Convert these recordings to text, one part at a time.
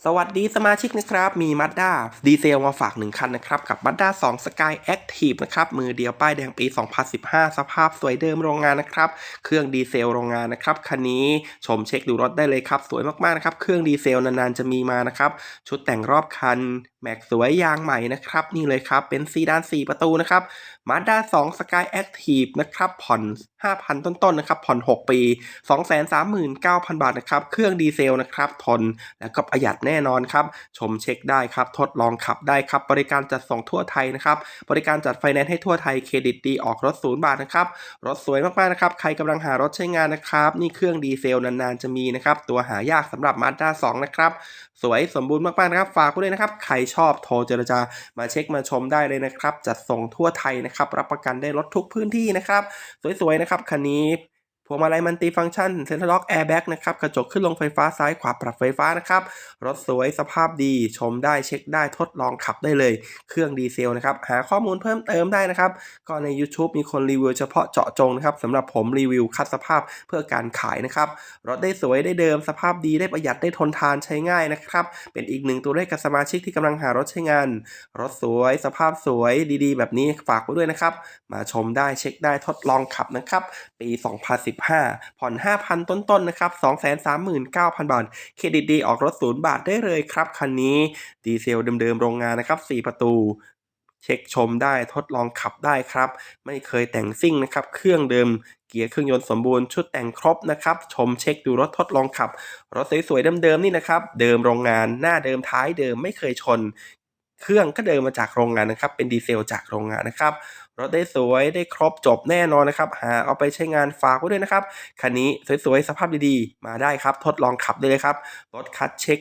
สวัสดีสมาชิกนะครับ มี Mazda ดีเซลมาฝากหนึ่งคันนะครับ กับ Mazda 2 Sky Active นะครับ มือเดียวป้ายแดงปี 2015 สภาพสวยเดิมโรงงานนะครับ เครื่องดีเซลโรงงานนะครับ คันนี้ชมเช็คดูรถได้เลยครับ สวยมากๆนะครับ เครื่องดีเซลนานๆจะมีมานะครับ ชุดแต่งรอบคัน แม็กสวยยางใหม่นะครับ นี่เลยครับเป็นซีดาน 4 ประตูนะครับ Mazda 2 Sky Active นะครับ ผ่อน 5,000 ต้นๆนะครับ ผ่อน 6 ปี 239,000 บาทนะครับ เครื่องดีเซลนะครับ ทน แล้วก็ประหยัดแน่นอนครับ ชมเช็คได้ครับ ทดลองขับได้ครับ บริการจัดส่งทั่วไทยนะครับ บริการจัดไฟแนนซ์ให้ทั่วไทยเครดิตดีออกรถศูนย์บาทนะครับ รถสวยมากๆนะครับ ใครกำลังหารถใช้งานนะครับ นี่เครื่องดีเซลนานๆจะมีนะครับ ตัวหายากสำหรับ Mazda 2นะครับ สวยสมบูรณ์มากๆนะครับ ฝากไว้เลยนะครับใครชอบโทรเจรจามาเช็คมาชมได้เลยนะครับ จัดส่งทั่วไทยนะครับ รับประกันได้รถทุกพื้นที่นะครับ สวยๆนะครับคันนี้ วงมาลัยมันติฟังก์ชันเซ็นทรัลล็อกแอร์แบ็กนะครับกระจกขึ้นลงไฟฟ้าซ้ายขวาปรับไฟฟ้านะครับรถสวยสภาพดีชมได้เช็คได้ทดลองขับได้เลย เครื่องดีเซลนะครับหาข้อมูลเพิ่มเติมได้นะครับก็ใน YouTube มีคนรีวิวเฉพาะเจาะจงนะครับสำหรับผมรีวิวคัดสภาพเพื่อการขายนะครับรถได้สวยได้เดิมสภาพดีได้ประหยัดได้ทนทานใช้ง่ายนะครับเป็นอีกหนึ่งตัวเลขกับสมาชิกที่กำลังหารถใช้งาน รถสวยสภาพสวยดีๆ แบบนี้ฝากไว้ด้วยนะครับมาชมได้เช็คได้ทดลองขับนะครับปี 2015ผ่อน 5,000 ต้นๆนะครับ 239,000 บาท เครดิตดีออกรถศูนย์บาทได้เลยครับ คันนี้ ดีเซลเดิมๆ โรงงานนะครับ 4 ประตู เช็คชมได้ทดลองขับได้ครับ ไม่เคยแต่งซิ่งนะครับ เครื่องเดิมเกียร์เครื่องยนต์สมบูรณ์ชุดแต่งครบนะครับ ชมเช็คดูรถทดลองขับ รถสวยๆเดิมๆนี่นะครับ เดิมโรงงานหน้าเดิมท้ายเดิมไม่เคยชน เครื่องก็เดินมาจากโรงงานนะครับ เป็นดีเซลจากโรงงานนะครับรถได้สวยได้ครบจบแน่นอนนะครับ หาเอาไปใช้งานฝากไว้ด้วยนะครับคันนี้สวยๆสภาพดีๆ มาได้ครับทดลองขับได้เลยครับรถคัดเช็ค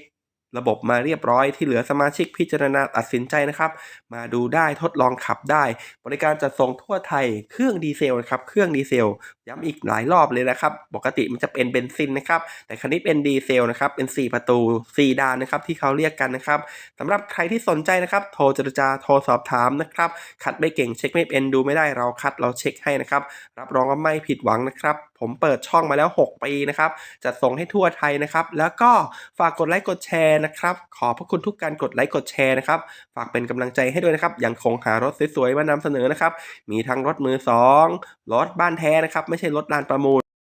ระบบมาเรียบร้อยที่เหลือสมาชิกพิจารณาตัดสินใจนะครับ มาดูได้ทดลองขับได้ บริการจัดส่งทั่วไทยเครื่องดีเซลนะครับ เครื่องดีเซลย้ำอีกหลายรอบเลยนะครับ ปกติมันจะเป็นเบนซินนะครับ แต่คันนี้เป็นดีเซลนะครับ เป็น 4 ประตู 4 ดานนะครับ ที่เขาเรียกกันนะครับสำหรับใครที่สนใจนะครับ โทรเจรจา โทรสอบถามนะครับ คัดไม่เก่งเช็คไม่เป็นดูไม่ได้เราคัดเราเช็คให้นะครับ รับรองว่าไม่ผิดหวังนะครับ ผมเปิดช่องมาแล้ว 6 ปีนะครับจัดส่งให้ทั่วไทยนะครับ แล้วก็ฝากกดไลค์กดแชร์นะครับ ขอบพระคุณทุกการกดไลค์กดแชร์นะครับ ฝากเป็นกำลังใจให้ด้วยนะครับ ยังคงหารถสวยๆมานำเสนอนะครับ มีทั้งรถมือสองรถบ้านแท้นะครับ ไม่ใช่รถลานประมูล